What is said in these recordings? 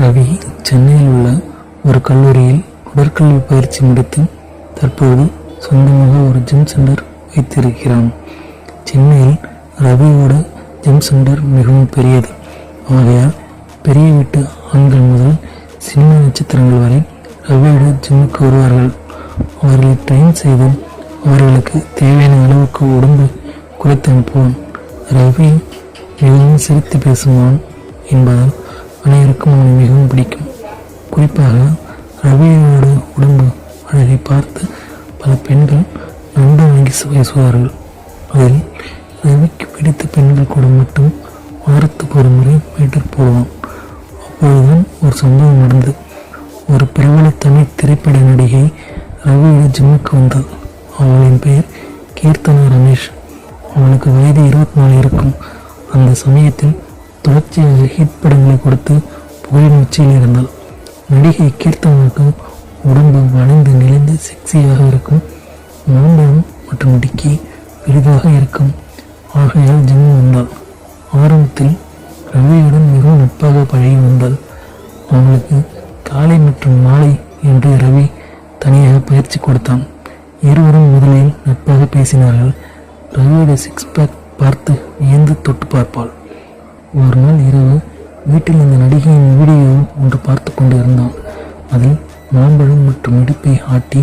ரவி சென்னையில் உள்ள ஒரு கல்லூரியில் உடற்கல்வி பயிற்சி முடித்து தற்போது சொந்தமாக ஒரு ஜிம் சென்டர் வைத்திருக்கிறான். சென்னையில் ரவியோட ஜிம் சென்டர் மிகவும் பெரியது. ஆகையால் பெரிய வீட்டு ஆண்கள் முதல் சினிமா நட்சத்திரங்கள் வரை ரவியோட ஜிம்முக்கு வருவார்கள். அவர்களை ட்ரெயின் செய்து அவர்களுக்கு தேவையான அளவுக்கு உடம்பு குறைத்து அனுப்புவான் ரவி மிகவும் சிரித்து பேசுவான் என்பதால் அனைவருக்கும் அவனை மிகவும் பிடிக்கும். குறிப்பாக ரவியோட உடம்பு அழகை பார்த்து பல பெண்கள் நண்டு வாங்கி பேசுவார்கள் அதில் ரவிக்கு பிடித்த பெண்கள் கூட மட்டும் வாரத்துக்கு ஒரு முறை மீட்டர் போடுவான் அப்பொழுதுதான் ஒரு சம்பவம் நடந்தது. ஒரு பிரபல தமிழ் திரைப்பட நடிகை ரவியோட ஜிம்முக்கு வந்தது அவளின் பெயர் கீர்த்தனா ரமேஷ். அவனுக்கு வயது இருபத்தி நாலு இருக்கும். அந்த சமயத்தில் தொடர்ச்சியாக ஹிட் படங்களை கொடுத்து புகழின் உச்சியில் இருந்தாள் நடிகை கீர்த்தனாக்கும் உடம்பு வளைந்து நெளிந்து செக்ஸியாக இருக்கும் மாம்பழம் மற்றும் டிக்கி பெரிதாக இருக்கும். ஆகையால் ஜிம் வந்தாள் ஆரம்பத்தில் ரவியுடன் மிகவும் நட்பாக பழகி வந்தாள் அவங்களுக்கு காலை மற்றும் மாலை என்று ரவி தனியாக பயிற்சி கொடுத்தான். இருவரும் முதலில் நட்பாக பேசினார்கள். ரவியோட சிக்ஸ் பேக் பார்த்து வியந்து தொட்டு பார்ப்பாள். ஒரு நாள் இரவு வீட்டில் இந்த நடிகையின் வீடியோ ஒன்று பார்த்து கொண்டு இருந்தான் அதில் மாம்பழம் மற்றும் இடுப்பை ஆட்டி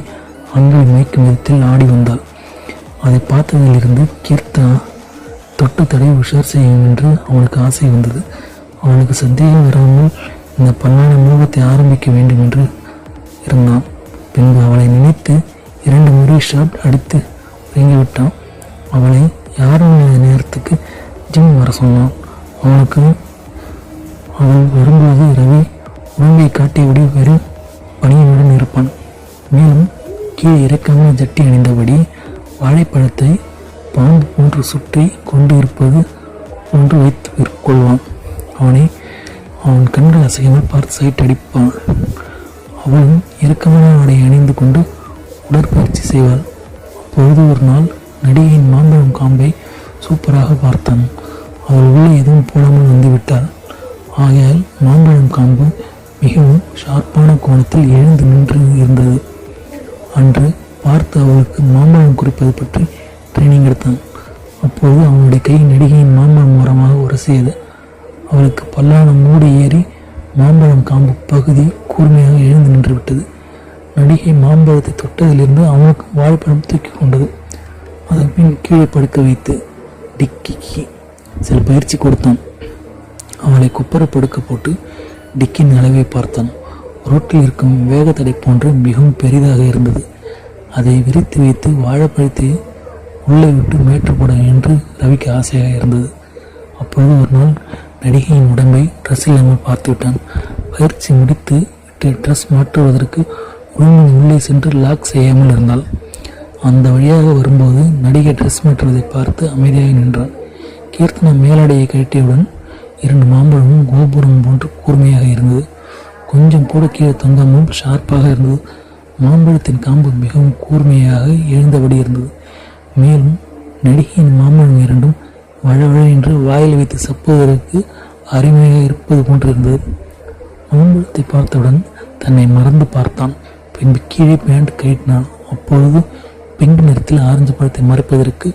ஆண்களை மயக்கும் விதத்தில் ஆடி வந்தாள். அதை பார்த்ததிலிருந்து கீர்த்தனா தொட்டு தடை உஷார் செய்யும் என்று அவனுக்கு ஆசை வந்தது. அவனுக்கு சந்தேகம் வராமல் இந்த பண்ணான மோகத்தை ஆரம்பிக்க வேண்டும் என்று இருந்தான். பின்பு அவளை நினைத்து இரண்டு முறை ஷாட் அடித்து இறங்கிவிட்டான் அவளை யாரும் நேரத்துக்கு ஜிம் வர சொன்னான்? அவனுக்கு அவன் வரும்போது ரவி உண்மை காட்டியபடி வெறும் பணியனுடன் இருப்பான். மேலும் கீழே இறக்காமல் ஜட்டி அணிந்தபடி வாழைப்பழத்தை பாம்பு போன்று சுற்றி கொண்டு இருப்பது ஒன்று வைத்து கொள்வான். அவனை அவன் கண்கள் அசையாமல் பார்த்து சைட் அடிப்பான். அவளும் இறுக்கமான ஆடை அணிந்து கொண்டு உடற்பயிற்சி செய்வாள். அப்பொழுது ஒரு நாள் நடிகையின் மாம்பழம் காம்பை சூப்பராக பார்த்தான். அவள் உள்ளே எதுவும் போடாமல் வந்துவிட்டாள் ஆகையால் மாம்பழம் காம்பு மிகவும் ஷார்ப்பான கோணத்தில் எழுந்து நின்று இருந்தது. அன்று பார்த்து அவளுக்கு மாம்பழம் குறிப்பது பற்றி ட்ரைனிங் எடுத்தான். அப்போது அவனுடைய கை நடிகையின் மாம்பழம் மரமாக உரசியது. அவளுக்கு பல்லான மூடி ஏறி மாம்பழம் காம்பு பகுதி கூர்மையாக எழுந்து நின்று விட்டது. நடிகை மாம்பழத்தை தொட்டதிலிருந்து அவனுக்கு வாழைப்பழம் தூக்கி கொண்டது. அதன் பின் கீழே படுக்க வைத்து டிக்கி சில பயிற்சி கொடுத்தான். அவளை குப்பரை படுக்க போட்டு டிக்கின் அளவை பார்த்தான். ரோட்டில் இருக்கும் வேகத்தடை போன்று மிகவும் பெரிதாக இருந்தது. அதை விரித்து வைத்து வாழைப்பழத்தை உள்ளே விட்டு மேற்று போட என்று ரவிக்கு ஆசையாக இருந்தது. அப்பொழுது ஒரு நாள் நடிகையின் உடம்பை ட்ரெஸ் இல்லாமல் பார்த்து விட்டான். பயிற்சி முடித்து விட்டு ட்ரெஸ் மாற்றுவதற்கு ரூமின் உள்ளே சென்று லாக் செய்யாமல் இருந்தாள். அந்த வழியாக வரும்போது நடிகை ட்ரெஸ் மாற்றுவதை பார்த்து அமைதியாக நின்றான். கீர்த்தன மேலடையை கட்டியவுடன் இரண்டு மாம்பழமும் கோபுரம் போன்று கூர்மையாக இருந்தது. கொஞ்சம் கூட கீழே தொங்காமல் ஷார்ப்பாக இருந்தது. மாம்பழத்தின் காம்பு மிகவும் கூர்மையாக எழுந்தபடி இருந்தது. மேலும் நடிகையின் மாம்பழம் இரண்டும் வழவழ என்று வாயில் வைத்து சப்புவதற்கு அருமையாக இருப்பது போன்றிருந்தது மாம்பழத்தை பார்த்தவுடன் தன்னை மறந்து பார்த்தான். பின்பு கீழே பேண்ட் கட்டினான் அப்பொழுது பிங்க் நிறத்தில் ஆரஞ்சு பழத்தை மறைப்பதற்கு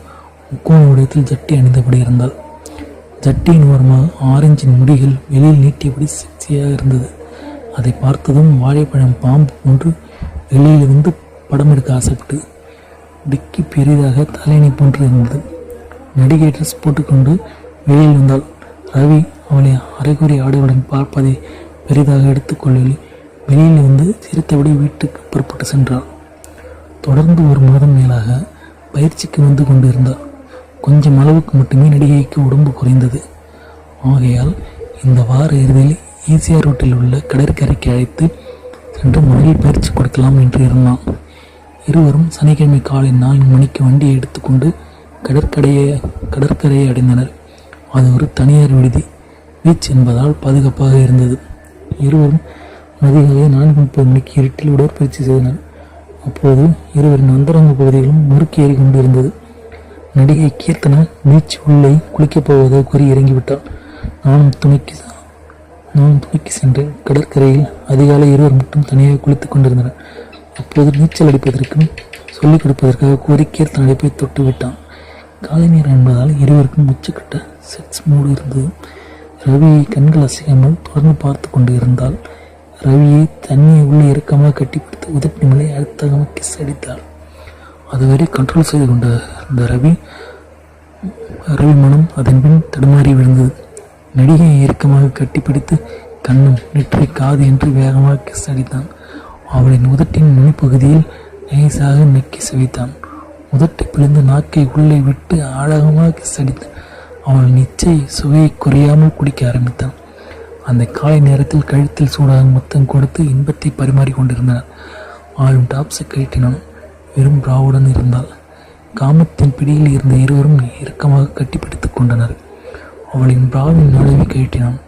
முக்கோண உடையத்தில் ஜட்டி அணிந்தபடி இருந்தாள் ஜட்டியின் ஓரமாக ஆரஞ்சின் முடிகள் வெளியில் நீட்டியபடி சிக்சியாக இருந்தது. அதை பார்த்ததும் வாழைப்பழம் பாம்பு போன்று வெளியிலிருந்து படம் எடுக்க ஆசைப்பட்டு டிக்கி பெரிதாக தலையணை போன்று இருந்தது. நடிகை ட்ரெஸ் போட்டுக்கொண்டு வெளியில் வந்தாள் ரவி அவளை அரைகுறை ஆடையுடன் பார்ப்பதை பெரிதாக எடுத்துக்கொள்ளவில்லை வெளியில் வந்து சிரித்தபடி வீட்டுக்கு புறப்பட்டு சென்றாள் தொடர்ந்து ஒரு மாதம் மேலாக பயிற்சிக்கு வந்து கொண்டிருந்தாள் கொஞ்சம் அளவுக்கு மட்டுமே நடிகைக்கு உடம்பு குறைந்தது. ஆகையால் இந்த வார இறுதியில் ஈசிஆர் ரோட்டில் உள்ள கடற்கரைக்கு அழைத்து சென்று முதலில் பயிற்சி கொடுக்கலாம் என்று இருந்தான். இருவரும் சனிக்கிழமை காலை நான்கு மணிக்கு வண்டியை எடுத்துக்கொண்டு கடற்கரையை கடற்கரையை அடைந்தனர். அது ஒரு தனியார் விடுதி. பீச் என்பதால் பாதுகாப்பாக இருந்தது. இருவரும் அதிகாலை நான்கு முப்பது மணிக்கு இருட்டில் உடற்பயிற்சி செய்தனர். அப்போது இருவரின் அந்தரங்க பகுதிகளும் முறுக்கி ஏறி கொண்டிருந்தது. நடிகை கீர்த்தனா பீச் உள்ளே குளிக்கப் போவதாக கூறி இறங்கிவிட்டாள் நானும் துணைக்கு நானும் துணிக்கு சென்று கடற்கரையில் அதிகாலை இருவர் மட்டும் தனியாக குளித்துக் கொண்டிருந்தனர். அப்போது நீச்சல் அடிப்பதற்கும் சொல்லிக் கொடுப்பதற்காக கூறி கீர்த்தன் அடிப்பை தொட்டு விட்டான். காலை நேரம் என்பதால் இருவருக்கும் உச்சக்கட்ட செக்ஸ் மூடு இருந்தது. ரவியை கண்கள் அசையாமல் தொடர்ந்து பார்த்து கொண்டு இருந்தால் ரவியை தண்ணியை உள்ளே இறுக்கமாக கட்டிப்பிடித்து உதட்டு நிலை அழுத்தமாக கிஸ் அடித்தாள். அதுவரை கண்ட்ரோல் செய்து கொண்ட இந்த ரவி ரவி மனம் அதன் பின் தடுமாறி விழுந்தது நடிகையை இறுக்கமாக கட்டிப்பிடித்து கண்ணும் நெற்றி காது என்று வேகமாக கிஸ் அடித்தான். அவளின் உதட்டின் நுனிப்பகுதியில் நேசாக நெக்கி செவித்தான் உதட்டை பிழிந்து நாக்கை உள்ளே விட்டு ஆழகமாக கிஸ் அடித்தான் அவள் நிச்சய சுவையை குறையாமல் குடிக்க ஆரம்பித்தான். அந்த காலை நேரத்தில் கழுத்தில் சூடாக மொத்தம் கொடுத்து இன்பத்தை பரிமாறிக் கொண்டிருந்தனர் ஆளும் டாப்ஸை கழட்டினான் வெறும் பிராவுடன் இருந்தாள் காமத்தின் பிடியில் இருந்த இருவரும் இறுக்கமாக கட்டிப்பிடித்துக் கொண்டனர். அவளின் பிராவின் நடுவை கழட்டினான்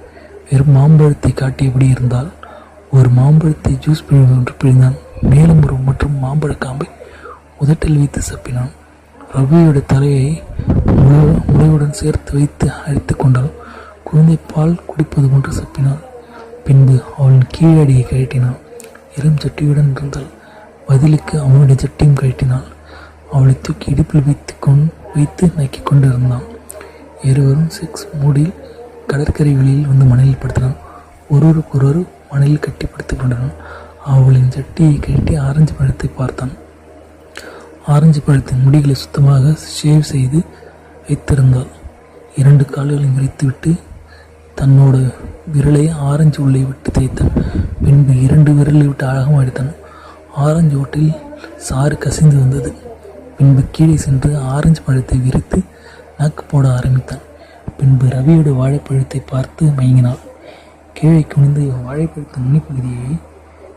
வெறும் மாம்பழத்தை காட்டியபடி இருந்தால் ஒரு மாம்பழத்தை ஜூஸ் பிழிவு ஒன்று பிழிந்தான். மேலும் ஒரு மற்றும் மாம்பழ காம்பை உதட்டில் வைத்து சப்பினான். ரவியோட தலையை முளை- முளையுடன் சேர்த்து வைத்து அழைத்து கொண்டாள் குழந்தை பால் குடிப்பது போன்று சப்பினாள். பின்பு அவளின் கீழடியை கழட்டினான். இளம் சட்டியுடன் இருந்தாள் பதிலுக்கு அவனுடைய சட்டியும் கழட்டினாள். அவளை தூக்கி இடுப்பில் வைத்து கொண் வைத்து நக்கிக் கொண்டிருந்தான். இருவரும் செக்ஸ் மூடில் கடற்கரை வெளியில் வந்து மணலில் படுத்தினான் ஒருவருக்கொருவர் மணலில் கட்டிப்படுத்திக் கொண்டனர். அவளின் சட்டியை கழட்டி ஆரஞ்சு பழத்தை பார்த்தான். ஆரஞ்சு பழத்தின் முடிகளை சுத்தமாக ஷேவ் செய்து வைத்திருந்தாள். இரண்டு கால்களையும் விரித்துவிட்டு தன்னோட விரலை ஆரஞ்சு உள்ளே விட்டு தேய்த்தான். பின்பு இரண்டு விரலை விட்டு அழகமாக எடுத்தான் ஆரஞ்சு ஓட்டில் சாறு கசிந்து வந்தது. பின்பு கீழே சென்று ஆரஞ்சு பழத்தை விரித்து நாக்கு போட ஆரம்பித்தான். பின்பு ரவியோட வாழைப்பழத்தை பார்த்து மயங்கினாள். கீழே குனிந்து வாழைப்பழத்தின் நுனிப்பகுதியை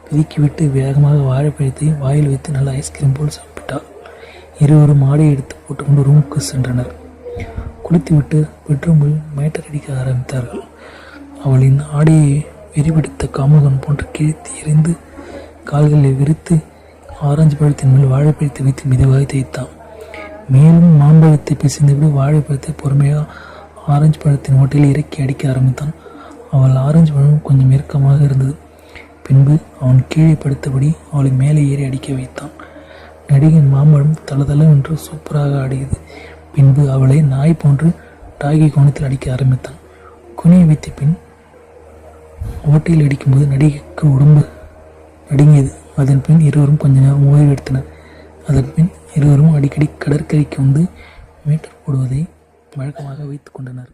பிதுக்கிவிட்டு வேகமாக வாழைப்பழத்தை வாயில் வைத்து நல்ல ஐஸ்கிரீம் போல் சாப்பிட்டாள். இருவரும் ஆடை எடுத்து போட்டுக்கொண்டு ரூமுக்கு சென்றனர். குளித்துவிட்டு பெட்ரூமில் மேட்டர் அடிக்க ஆரம்பித்தார்கள். அவளின் ஆடையை வெறிபிடித்த காமுகன் போன்று கிழித்து எரிந்து கால்களை விரித்து ஆரஞ்சு பழத்தின் மேல் வாழைப்பழத்தை வைத்து மெதுவாக தேய்த்தான். மேலும் மாம்பழத்தை பிசைந்துவிட வாழைப்பழத்தை பொறுமையாக ஆரஞ்சு பழத்தின் ஓட்டையில் இறக்கி அடிக்க ஆரம்பித்தான். அவள் ஆரஞ்சு பழம் கொஞ்சம் இறுக்கமாக இருந்தது. பின்பு அவன் கீழே படுத்தபடி அவளை மேலே ஏறி அடிக்க வைத்தான். நடிகன் மாம்பழம் தளதளவென்று என்று சூப்பராக ஆடியது. பின்பு அவளை நாய் போன்று டாகி கோணத்தில் அடிக்க ஆரம்பித்தான். குனிய வைத்த பின் ஓட்டையில் அடிக்கும்போது நடிகைக்கு உடம்பு நடுங்கியது. அதன் பின் இருவரும் கொஞ்ச நேரம் ஓய்வு எடுத்தனர். அதன் பின் இருவரும் அடிக்கடி கடற்கரைக்கு வந்து மீட்டர் போடுவதை வழக்கமாக வைத்துக் கொண்டனர்.